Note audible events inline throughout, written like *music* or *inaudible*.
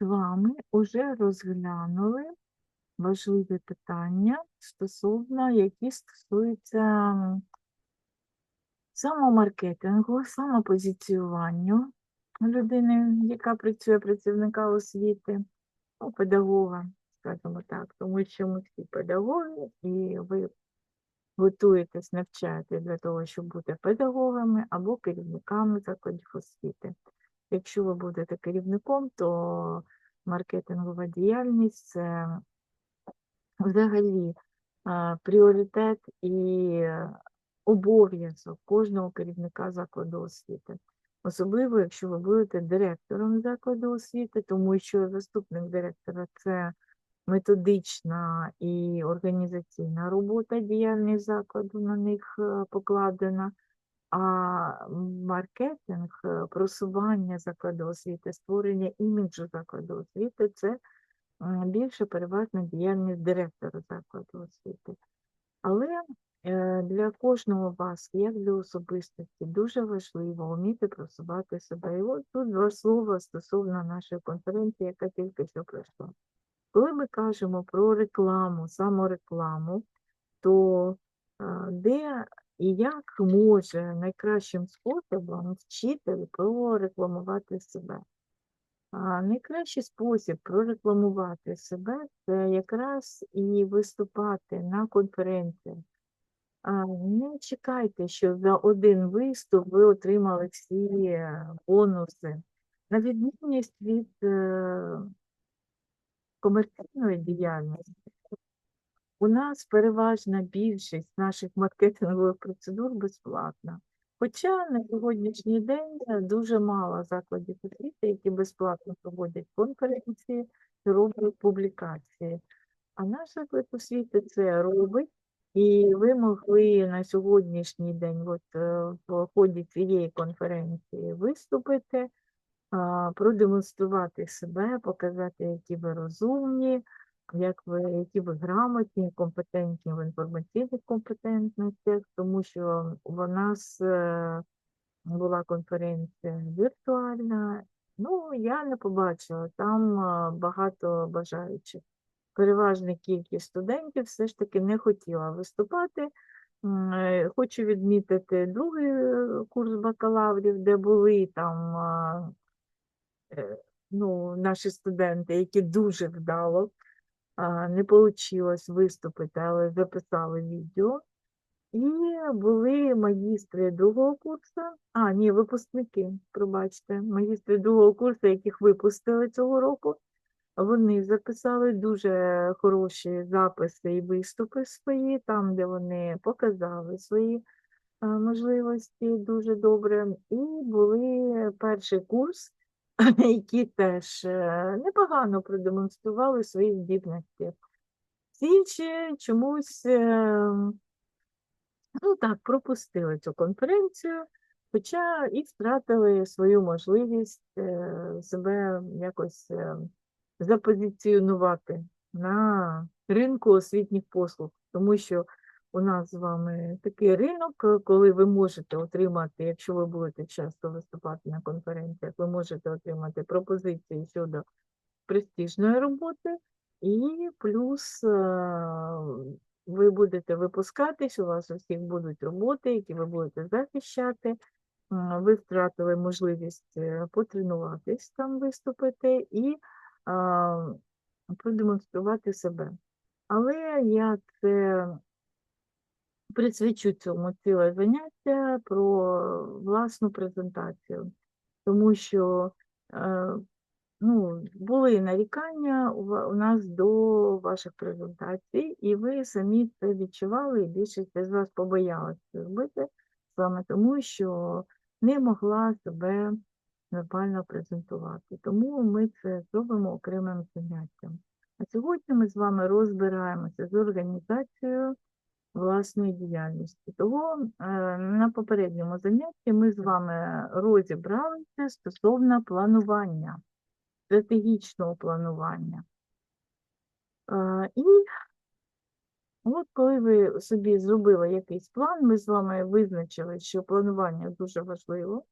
з вами вже розглянули важливі питання стосовно, які стосуються самомаркетингу, самопозиціюванню людини, яка працює працівника освіти, ну, педагога, скажімо так, тому що ми всі педагоги, і ви готуєтесь, навчаєте для того, щоб бути педагогами або керівниками закладів освіти. Якщо ви будете керівником, то маркетингова діяльність це взагалі пріоритет і е, обов'язок кожного керівника закладу освіти. Особливо, якщо ви будете директором закладу освіти, тому що заступник директора це методична і організаційна робота, діяльність закладу на них е, покладена. А маркетинг, е, просування закладу освіти, створення іміджу закладу освіти це більше переважна діяльність директора закладу освіти. Але е, для кожного вас, як для особистості, дуже важливо вміти просувати себе. І от тут два слова стосовно нашої конференції, яка тільки що пройшла. Коли ми кажемо про рекламу, саморекламу, то е, де і як може найкращим способом вчитель прорекламувати себе? А найкращий спосіб прорекламувати себе це якраз і виступати на конференціях. Не чекайте, що за один виступ ви отримали всі е, бонуси. На відмінність від е, комерційної діяльності, у нас переважна більшість наших маркетингових процедур безплатна. Хоча на сьогоднішній день дуже мало закладів освіти, які безплатно проводять конференції роблять публікації. А наш заклад освіти це робить, і ви могли на сьогоднішній день, от е, в ході цієї конференції, виступити, продемонструвати себе, показати, які ви розумні, як ви, які ви грамотні, компетентні в інформаційних компетентностях, тому що у нас е, була конференція віртуальна. Ну, я не побачила там е, багато бажаючих. Переважна кількість студентів все ж таки не хотіла виступати. Е, Хочу відмітити другий курс бакалаврів, де були там ну, наші студенти, які дуже вдало не вийшло виступити, але записали відео. І були магістри другого курсу, а, ні, випускники, пробачте, магістри другого курсу, яких випустили цього року. Вони записали дуже хороші записи і виступи свої, там, де вони показали свої можливості дуже добре. І були перший курс, *laughs* які теж е, непогано продемонстрували свої здібності. Всі інші чомусь е, ну так, пропустили цю конференцію, хоча і втратили свою можливість е, себе якось е, запозиціонувати на ринку освітніх послуг, тому що у нас з вами такий ринок, е, коли ви можете отримати, якщо ви будете часто виступати на конференціях, ви можете отримати пропозиції щодо престижної роботи, і плюс е, ви будете випускатись, у вас у всіх будуть роботи, які ви будете захищати. Ви втратили можливість е, потренуватись там, виступити і а, продемонструвати себе. Але я це присвячу цьому ціле заняття про власну презентацію, тому що е, ну, були нарікання у нас до ваших презентацій, і ви самі це відчували, і більшість з вас побоялася це робити саме тому, що не могла себе нормально презентувати. Тому ми це зробимо окремим заняттям. А сьогодні ми з вами розбираємося з організацією власної діяльності. Того е, на попередньому занятті ми з вами розібралися стосовно планування, стратегічного планування. Е, І от коли ви собі зробили якийсь план, ми з вами визначили, що планування дуже важливо.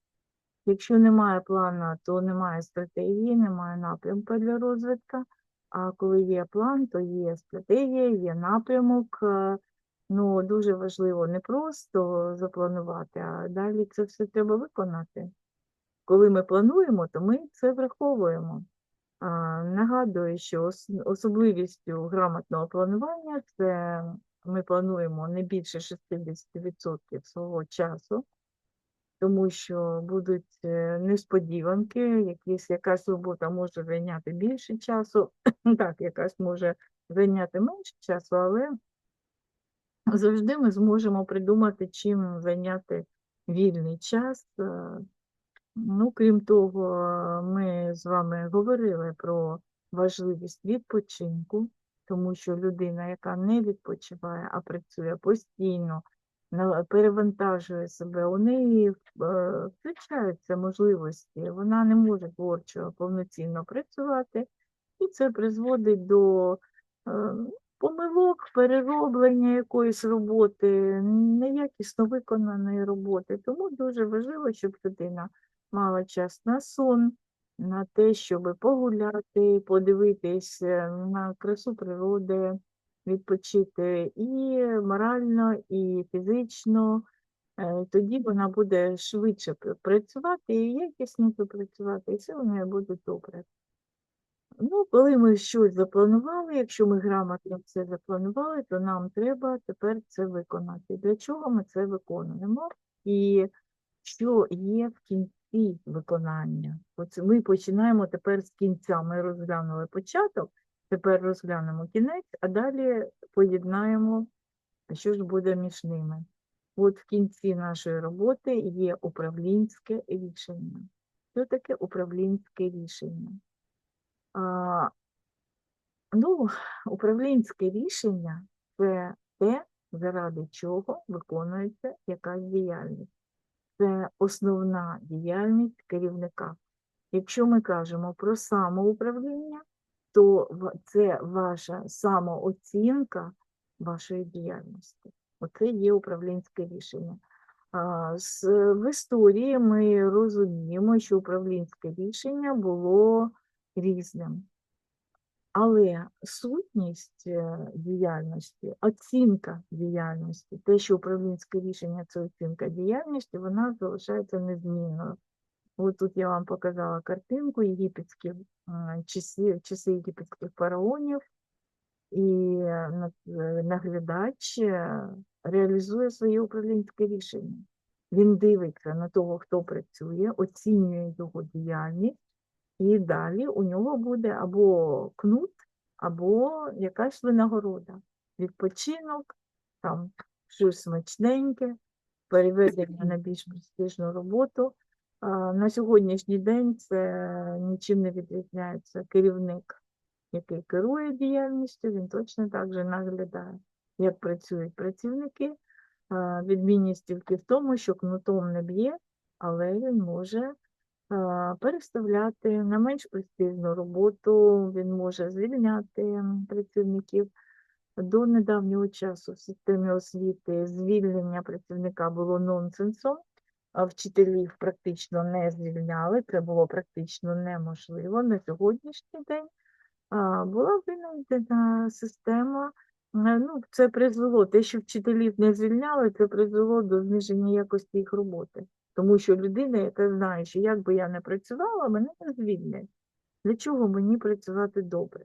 Якщо немає плану, то немає стратегії, немає напрямку для розвитку. А коли є план, то є стратегія, є напрямок. Ну, дуже важливо не просто запланувати, а далі це все треба виконати. Коли ми плануємо, то ми це враховуємо. А, Нагадую, що ос- особливістю грамотного планування це ми плануємо не більше 60% свого часу, тому що будуть е, несподіванки, якісь, якась робота може зайняти більше часу, *clears throat* так, якась може зайняти менше часу, але завжди ми зможемо придумати, чим зайняти вільний час. е, Ну, крім того, ми з вами говорили про важливість відпочинку, тому що людина, яка не відпочиває, а працює постійно, перевантажує себе, у неї е, втрачаються можливості, вона не може творчо повноцінно працювати, і це призводить до е, помилок, перероблення якоїсь роботи, неякісно виконаної роботи. Тому дуже важливо, щоб людина мала час на сон, на те, щоб погуляти, подивитись на красу природи, відпочити і морально, і фізично. Е, Тоді вона буде швидше працювати і якісніше працювати, і все у неї буде добре. Ну, коли ми щось запланували, якщо ми грамотно це запланували, то нам треба тепер це виконати. Для чого ми це виконуємо? І що є в кінці виконання? Оце ми починаємо тепер з кінця. Ми розглянули початок, тепер розглянемо кінець, а далі поєднаємо, що ж буде між ними. От в кінці нашої роботи є управлінське рішення. Що таке управлінське рішення? Ну, управлінське рішення це те, заради чого виконується якась діяльність. Це основна діяльність керівника. Якщо ми кажемо про самоуправління, то це ваша самооцінка вашої діяльності. Оце є управлінське рішення. В історії ми розуміємо, що управлінське рішення було різним. Але сутність е, діяльності, оцінка діяльності, те, що управлінське рішення це оцінка діяльності, вона залишається незмінною. От тут я вам показала картинку єгипетські е, часи, часи єгипетських фараонів, і е, на- наглядач реалізує своє управлінське рішення. Він дивиться на того, хто працює, оцінює його діяльність, і далі у нього буде або кнут, або якась винагорода. Відпочинок, там щось смачненьке, переведення на більш престижну роботу. На сьогоднішній день це нічим не відрізняється. Керівник, який керує діяльністю, він точно так же наглядає, як працюють працівники. Відмінність тільки в тому, що кнутом не б'є, але він може переставляти на менш престижну роботу, він може звільняти працівників. До недавнього часу в системі освіти звільнення працівника було нонсенсом, а вчителів практично не звільняли, це було практично неможливо. На сьогоднішній день була винайдена система. Ну, це призвело, те, що вчителів не звільняли, це призвело до зниження якості їх роботи. Тому що людина, яка знає, що як би я не працювала, мене не звільнять. Для чого мені працювати добре?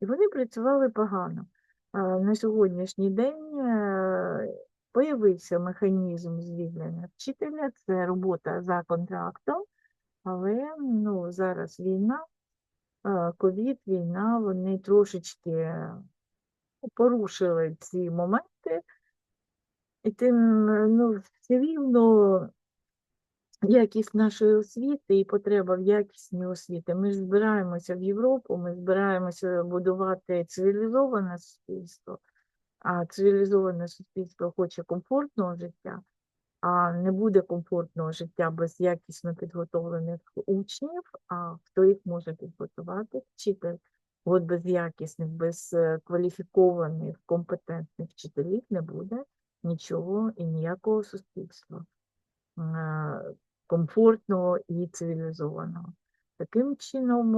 І вони працювали погано. На сьогоднішній день е, появився механізм звільнення вчителя, це робота за контрактом, але ну, зараз війна, е, ковід, війна, вони трошечки порушили ці моменти, і тим ну, все рівно якість нашої освіти і потреба в якісній освіти. Ми збираємося в Європу, ми збираємося будувати цивілізоване суспільство, а цивілізоване суспільство хоче комфортного життя, а не буде комфортного життя без якісно підготовлених учнів, а хто їх може підготувати? Вчитель. От без якісних, без е, кваліфікованих, компетентних вчителів не буде нічого і ніякого суспільства. Е, комфортного і цивілізованого. Таким чином,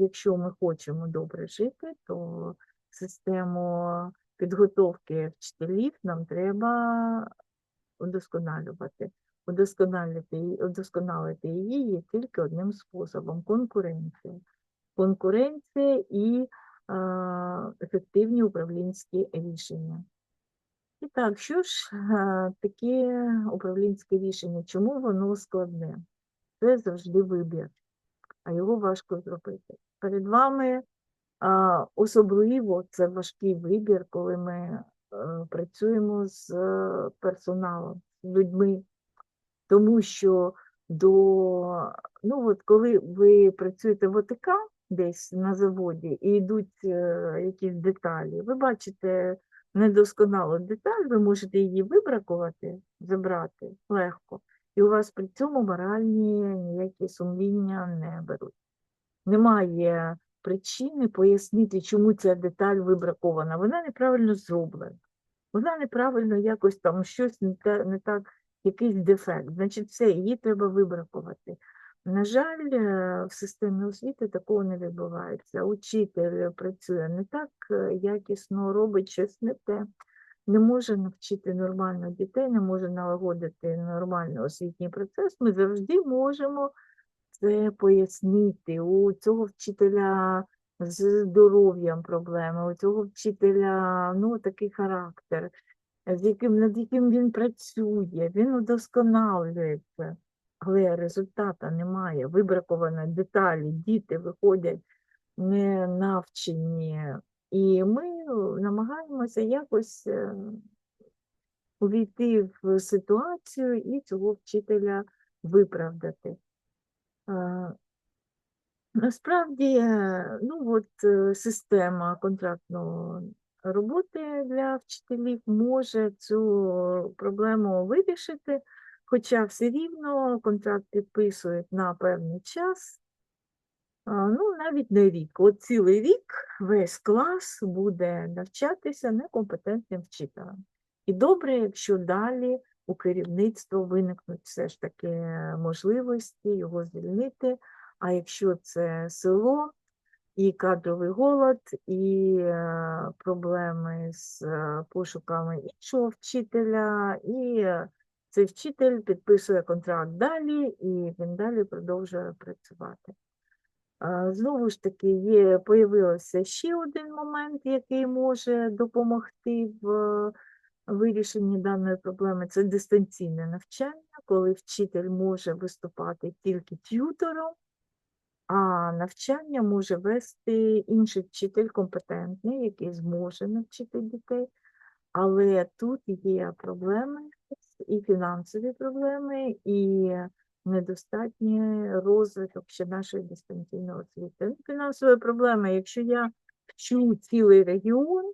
якщо ми хочемо добре жити, то систему підготовки вчителів нам треба удосконалювати. Удосконалити, удосконалити її є тільки одним способом конкуренція. Конкуренція і а, ефективні управлінські рішення. І так, що ж таке управлінське рішення? Чому воно складне? Це завжди вибір, а його важко зробити. Перед вами особливо це важкий вибір, коли ми е, працюємо з е, персоналом, з людьми, тому що до, ну от коли ви працюєте в ОТК десь на заводі і йдуть е, якісь деталі, ви бачите недосконалу деталь, ви можете її вибракувати, забрати легко, і у вас при цьому моральні ніякі сумління не беруть. Немає причини пояснити, чому ця деталь вибракована. Вона неправильно зроблена. Вона неправильно якось там щось не, так, якийсь дефект. Значить, все, її треба вибракувати. На жаль, е, в системі освіти такого не відбувається. Учитель працює не так е, якісно, робить щось не те, не може навчити нормально дітей, не може налагодити нормальний освітній процес. Ми завжди можемо це пояснити. У цього вчителя з здоров'ям проблеми, у цього вчителя ну, такий характер, з яким, над яким він працює, він удосконалюється, але результату немає. Вибраковані деталі, діти виходять не навчені. І ми намагаємося якось е, увійти в ситуацію і цього вчителя виправдати. Е, Насправді, е, ну от система контрактної роботи для вчителів може цю проблему вирішити, хоча все рівно контракт підписують на певний час, ну навіть не рік. От цілий рік весь клас буде навчатися некомпетентним вчителем. І добре, якщо далі у керівництва виникнуть все ж таки можливості його звільнити. А якщо це село, і кадровий голод, і е, проблеми з е, пошуками іншого вчителя, і е, цей вчитель підписує контракт далі, і він далі продовжує працювати. Знову ж таки, є, появився ще один момент, який може допомогти в е, вирішенні даної проблеми. Це дистанційне навчання, коли вчитель може виступати тільки т'ютором, а навчання може вести інший вчитель компетентний, який зможе навчити дітей. Але тут є проблеми, і фінансові проблеми, і недостатній розвиток ще нашої дистанційної освіти. Фінансові проблеми, якщо я вчу цілий регіон,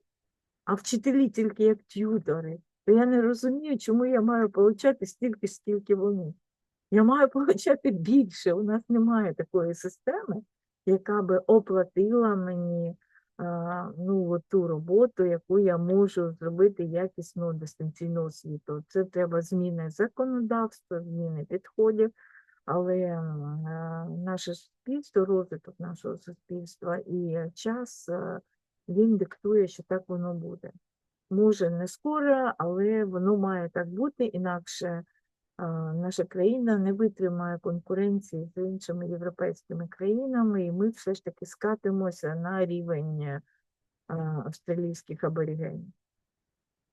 а вчителі тільки як т'ютори, то я не розумію, чому я маю отримати стільки, скільки вони. Я маю *laughs* отримати більше. У нас немає такої системи, яка би оплатила мені ну, от ту роботу, яку я можу зробити якісну дистанційну освіту. Це треба зміни законодавства, зміни підходів, але наше суспільство, розвиток нашого суспільства і час він диктує, що так воно буде. Може, не скоро, але воно має так бути, інакше наша країна не витримає конкуренції з іншими європейськими країнами, і ми все ж таки скатимося на рівень е, австралійських аборигенів.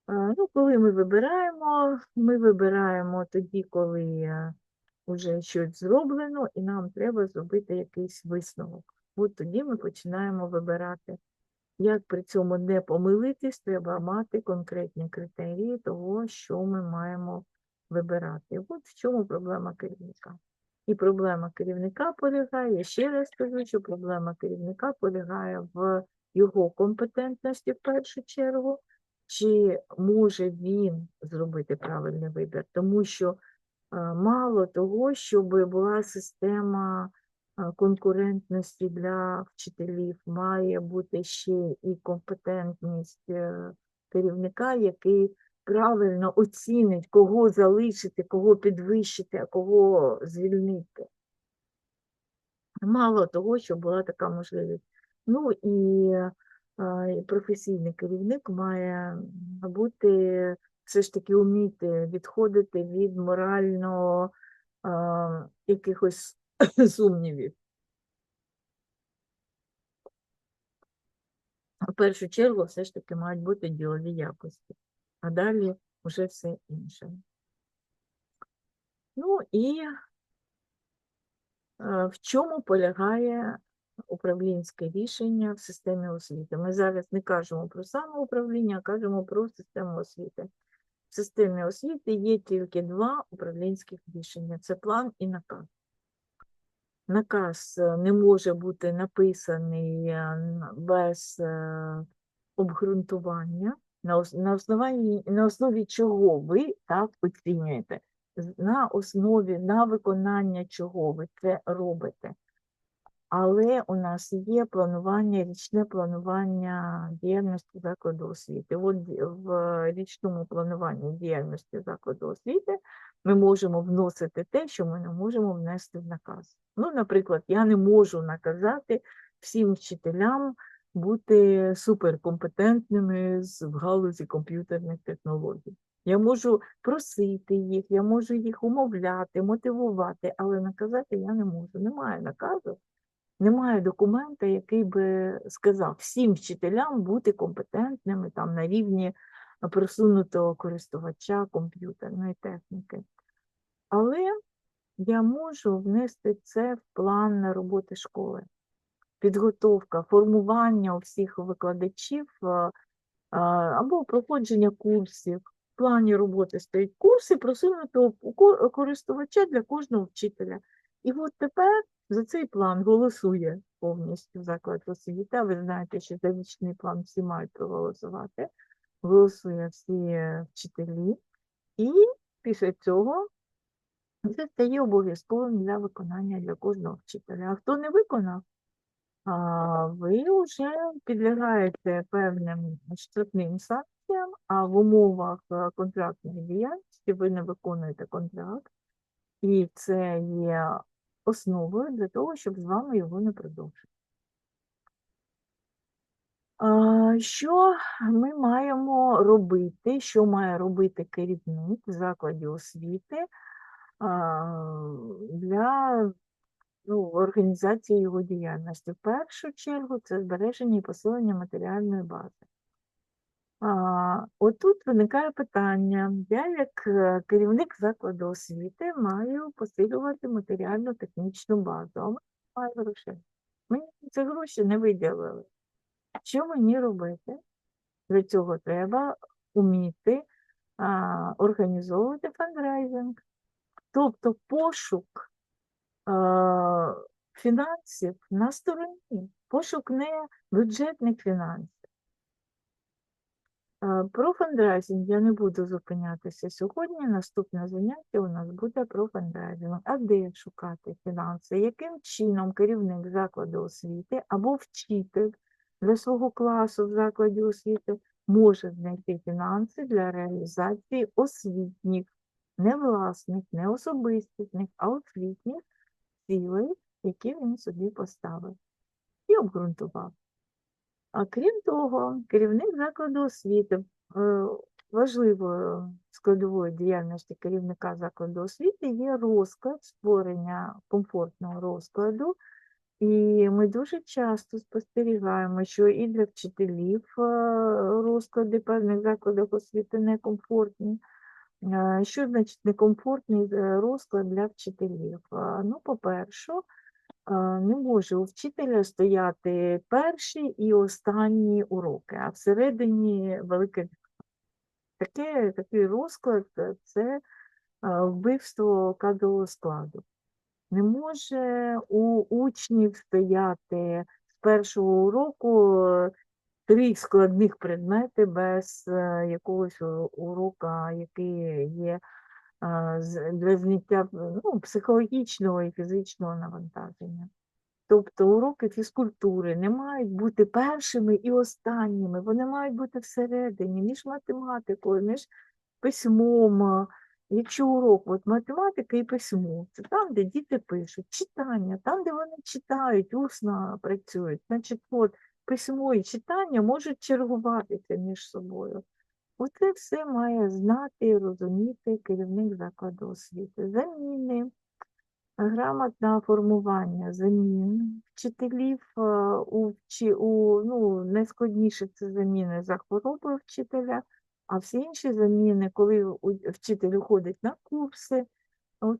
А, Ну, коли ми вибираємо, ми вибираємо тоді, коли вже щось зроблено, і нам треба зробити якийсь висновок. От тоді ми починаємо вибирати. Як при цьому не помилитись, треба мати конкретні критерії того, що ми маємо вибирати. От в чому проблема керівника. І проблема керівника полягає, ще раз скажу, що проблема керівника полягає в його компетентності в першу чергу, чи може він зробити правильний вибір, тому що е, мало того, щоб була система е, конкурентності для вчителів, має бути ще і компетентність е, керівника, який правильно оцінить, кого залишити, кого підвищити, а кого звільнити. Мало того, що була така можливість. Ну і професійний керівник має бути все ж таки вміти відходити від морально е, якихось *clears throat* сумнівів. В першу чергу все ж таки мають бути ділові якості, а далі вже все інше. Ну і е, в чому полягає управлінське рішення в системі освіти? Ми зараз не кажемо про самоуправління, а кажемо про систему освіти. В системі освіти є тільки два управлінських рішення це план і наказ. Наказ е, не може бути написаний е, без обґрунтування, на ос- на основанні, на основі чого ви так оцінюєте, на основі, на виконання чого ви це робите. Але у нас є планування, річне планування діяльності закладу освіти. От в річному плануванні діяльності закладу освіти ми можемо вносити те, що ми не можемо внести в наказ. Ну, наприклад, я не можу наказати всім вчителям бути суперкомпетентними в галузі комп'ютерних технологій. Я можу просити їх, я можу їх умовляти, мотивувати, але наказати я не можу. Немає наказу, немає документа, який би сказав всім вчителям бути компетентними там на рівні просунутого користувача комп'ютерної техніки. Але я можу внести це в план роботи школи. Підготовка, формування у всіх викладачів а, а, або проходження курсів. В плані роботи стоять курси просунутого користувача для кожного вчителя. І от тепер за цей план голосує повністю заклад освіти. Ви знаєте, що за річний план всі мають проголосувати. Голосує всі е, вчителі. І після цього це стає обов'язковим для виконання для кожного вчителя. А хто не виконав, ви вже підлягаєте певним штрафним санкціям, а в умовах е, контрактної діяльності ви не виконуєте контракт, і це є основою для того, щоб з вами його не продовжити. Що ми маємо робити, що має робити керівник в закладі освіти для ну, організації його діяльності? В першу чергу це збереження і посилення матеріальної бази. А, Отут виникає питання. Я, як е, керівник закладу освіти, маю посилювати матеріально-технічну базу, а в мене немає грошей. Мені ці гроші не виділили. Що мені робити? Для цього треба вміти а, організовувати фандрайзинг, тобто пошук фінансів на стороні, пошук не бюджетних фінансів. Про фандрайзинг я не буду зупинятися сьогодні. Наступне заняття у нас буде про фандрайзинг. А де шукати фінанси? Яким чином керівник закладу освіти або вчитель для свого класу в закладі освіти може знайти фінанси для реалізації освітніх, не власних, не особистісних, а освітніх цілей, які він собі поставив і обґрунтував. А крім того, керівник закладу освіти, е, важливою складовою діяльності керівника закладу освіти є розклад, створення комфортного розкладу. І ми дуже часто спостерігаємо, що і для вчителів е, розклади певних закладів освіти некомфортні. Е, Що значить некомфортний е, розклад для вчителів? Е, Ну, по-перше, не може у вчителя стояти перші і останні уроки, а всередині велике. Таке, такий розклад це вбивство кадрового складу. Не може у учнів стояти з першого уроку три складних предмети без е, якогось у- урока, який є для зняття ну, психологічного і фізичного навантаження. Тобто уроки фізкультури не мають бути першими і останніми, вони мають бути всередині, між математикою, між письмом. Якщо урок от математика і письмо, це там, де діти пишуть, читання, там, де вони читають, усно працюють. Значить, от письмо і читання можуть чергуватися між собою. Оце все має знати і розуміти керівник закладу освіти. Заміни, грамотне формування замін вчителів е, у, у ну, найскладніше це заміни за хворобою вчителя, а всі інші заміни, коли вчитель уходить на курси,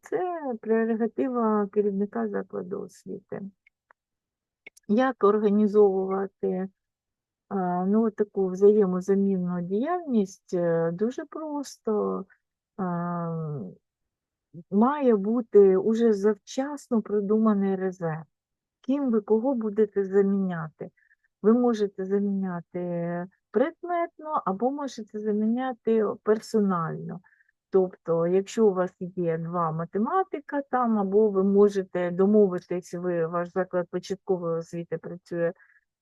це прерогатива керівника закладу освіти. Як організовувати ну, таку взаємозамінну діяльність е, дуже просто. Має бути уже завчасно продуманий резерв. Ким ви кого будете заміняти? Ви можете заміняти предметно або можете заміняти персонально. Тобто, якщо у вас є два математика там, або ви можете домовитись, ви, ваш заклад початкової освіти працює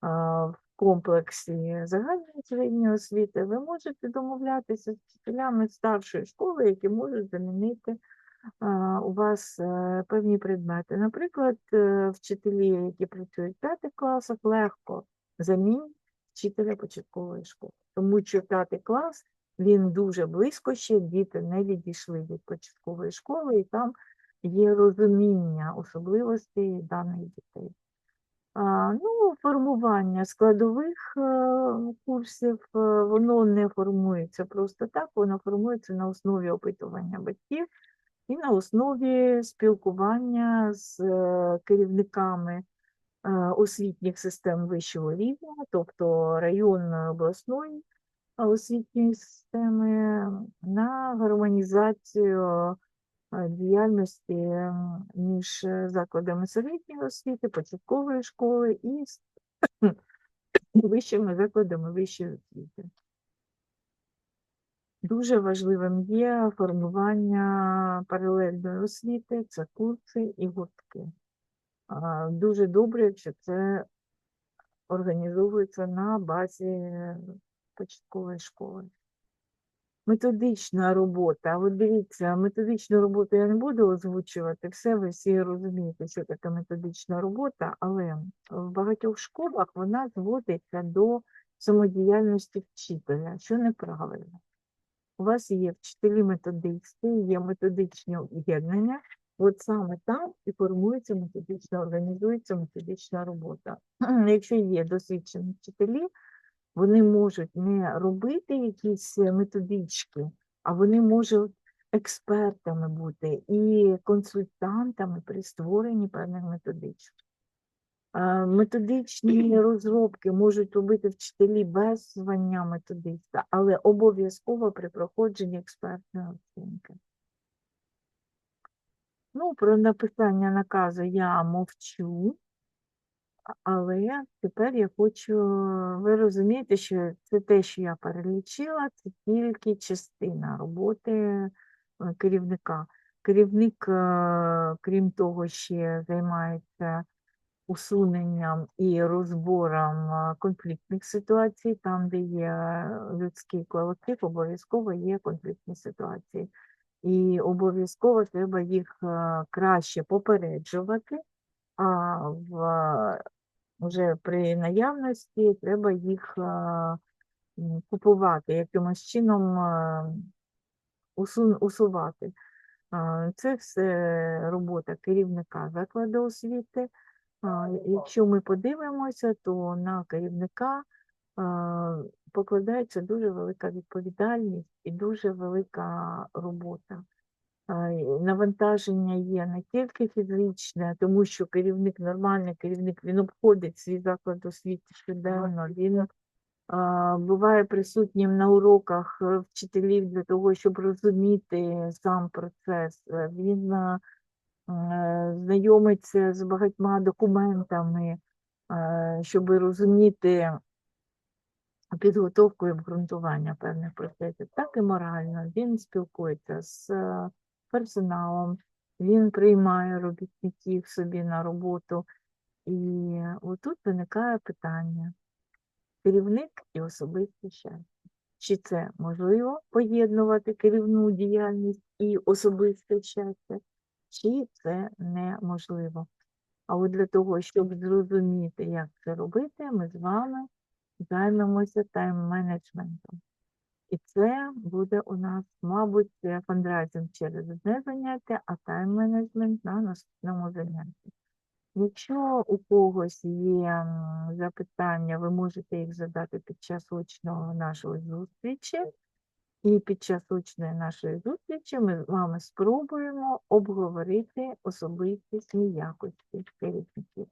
в комплексі загальної середньої освіти, ви можете домовлятися з вчителями старшої школи, які можуть замінити у вас е, певні предмети. Наприклад, е, вчителі, які працюють в п'ятих класах, легко замінять вчителя початкової школи, тому що п'ятий клас він дуже близько ще, діти не відійшли від початкової школи, і там є розуміння особливостей даних дітей. Ну, формування складових е, курсів, е, воно не формується просто так, воно формується на основі опитування батьків і на основі спілкування з е, керівниками освітніх систем вищого рівня, тобто районної обласної освітньої системи, на гармонізацію е, діяльності між е, закладами середньої освіти, початкової школи і *coughs* вищими закладами вищої освіти. Дуже важливим є формування паралельної освіти, це курси і гуртки. Дуже добре, якщо це організовується на базі початкової школи. Методична робота. От дивіться, методичну роботу я не буду озвучувати, все ви всі розумієте, що таке методична робота, але в багатьох школах вона зводиться до самодіяльності вчителя, що неправильно. У вас є вчителі-методисти, є методичні об'єднання, от саме там і формується методична, організується методична робота. *clears throat* Якщо є досвідчені вчителі, вони можуть не робити якісь методички, а вони можуть експертами бути і консультантами при створенні певних методичок. Е, Методичні розробки можуть робити вчителі без звання методиста, але обов'язково при проходженні експертної оцінки. Ну, про написання наказу я мовчу, але тепер я хочу, ви розумієте, що це те, що я перелічила, це тільки частина роботи е, керівника. Керівник, е, крім того, ще займається усуненням і розбором е, конфліктних ситуацій, там, де є людський колектив, обов'язково є конфліктні ситуації. І обов'язково треба їх краще попереджувати, а в, е, вже при наявності треба їх купувати, якимось чином усувати. Це все робота керівника закладу освіти. Якщо ми подивимося, то на керівника покладається дуже велика відповідальність і дуже велика робота. А, Навантаження є не тільки фізичне, тому що керівник, нормальний керівник, він обходить свій заклад освіти щоденно, він а, буває присутнім на уроках е, вчителів для того, щоб розуміти сам процес. Е, Він а, е, знайомиться з багатьма документами, е, щоб розуміти підготовку і обґрунтування певних процесів, так і морально. Він спілкується з персоналом, він приймає робітників собі на роботу. І отут виникає питання: керівник і особисте щастя. чи це можливо поєднувати керівну діяльність і особисте щастя, чи це неможливо. А от для того, щоб зрозуміти, як це робити, ми з вами займемося тайм-менеджментом. І це буде у нас, мабуть, фандрайзинг через одне заняття, а тайм-менеджмент на наступному занятті. Якщо у когось є запитання, ви можете їх задати під час очного нашої зустрічі. І під час очної нашої зустрічі ми з вами спробуємо обговорити особистісні якості керівників.